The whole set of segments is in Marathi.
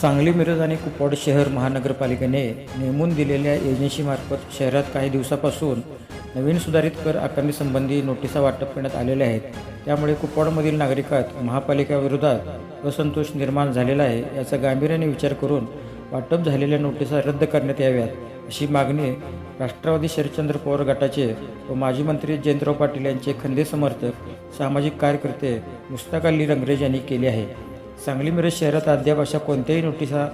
सांगली मिरज आणि कुपवाड शहर महानगरपालिकेने नेमून दिलेल्या एजन्सीमार्फत शहरात काही दिवसापासून नवीन सुधारित कर आकारणीसंबंधी नोटिसा वाटप करण्यात आलेल्या आहेत. त्यामुळे कुपवाडमधील नागरिकात महापालिकेविरोधात असंतोष निर्माण झालेला आहे याचा गांभीर्याने विचार करून वाटप झालेल्या नोटिसा रद्द करण्यात याव्यात अशी मागणी राष्ट्रवादी शरदचंद्र पवार गटाचे व माजी मंत्री जयंतराव पाटील यांचे खंदे समर्थक सामाजिक कार्यकर्ते मुस्ताक अली रंगरेज यांनी केली आहे. सांगली मिरज शहरात अद्याप अशा कोणत्याही नोटिसा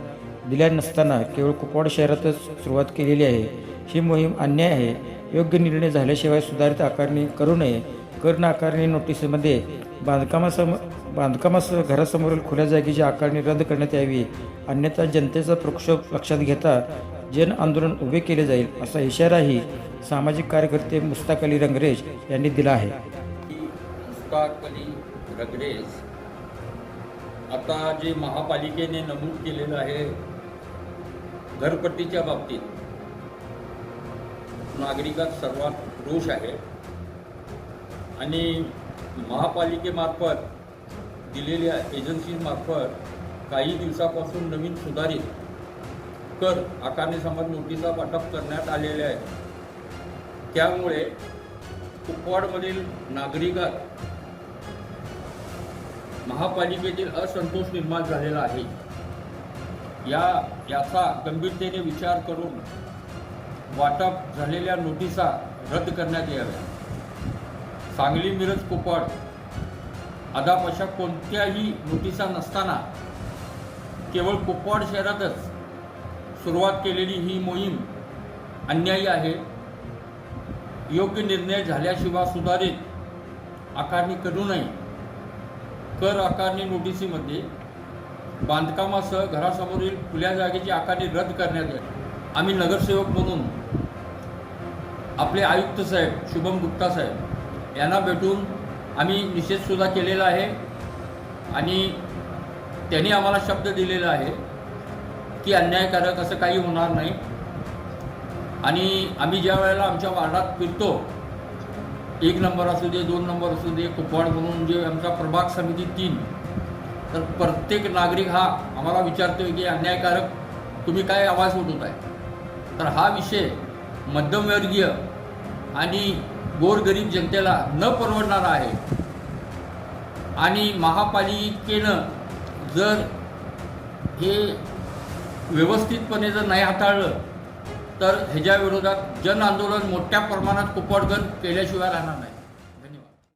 दिल्या नसताना केवळ कुपवाड शहरातच सुरुवात केलेली आहे. ही मोहीम अन्याय आहे. योग्य निर्णय झाल्याशिवाय सुधारित आकारणी करू नये. कर आकारणी नोटीसमध्ये बांधकामासम बांधकामासह घरासमोरील खुल्या जागेची आकारणी रद्द करण्यात यावी. अन्यथा जनतेचा प्रक्षोभ लक्षात घेता जन आंदोलन उभे केले जाईल असा इशाराही सामाजिक कार्यकर्ते मुस्ताक अली रंगरेज यांनी दिला आहे. मुस्ताक अली रंगरेज आता जे महापालिकेने नमूद केलेलं आहे घरपट्टीच्या बाबतीत नागरिकात सर्वात रोष आहे. आणि महापालिकेमार्फत दिलेल्या एजन्सीमार्फत काही दिवसापासून नवीन सुधारित कर आकारणीसमोर नोटिसा वाटप करण्यात आलेल्या आहेत. त्यामुळे कुपवाडमधील नागरिकात महापालिकेतील असंतोष निर्माण झालेला आहे. या याचा गंभीरतेने विचार करून वाटप झालेल्या नोटिसा रद्द करण्यात याव्या सांगली मिरज कुपवाड अदाप अशा कोणत्याही नोटिसा नसताना केवळ कुपवाड शहरातच सुरुवात केलेली ही मोहीम अन्यायी आहे. योग्य निर्णय झाल्याशिवाय सुधारित आकारणी करू नये. कर आकारणी नोटिसीमध्ये बांधकामासह घरासमोरील खुल्या जागेची आकारणी रद्द करण्यात येईल. आम्ही नगरसेवक म्हणून आपले आयुक्त साहेब शुभम गुप्ता साहेब यांना भेटून आम्ही निषेधसुद्धा केलेला आहे आणि त्यांनी आम्हाला शब्द दिलेला आहे की अन्यायकारक असं काही होणार नाही. आणि आम्ही ज्या वेळेला आमच्या वार्डात फिरतो एक नंबर असू दे दोन नंबर असू दे कुपवाड म्हणून जे आमचा प्रभाग समिती तीन. तर प्रत्येक नागरिक हा आम्हाला विचारतोय की अन्यायकारक तुम्ही काय आवाज उठवत आहे तर हा विषय मध्यमवर्गीय आणि गोरगरीब जनतेला न परवडणारा आहे. आणि महापालिकेनं जर हे व्यवस्थितपणे जर नाही हाताळलं तर ह्याच्या विरोधात जन आंदोलन मोठ्या प्रमाणात कुपवाडकर केल्याशिवाय राहणार नाही.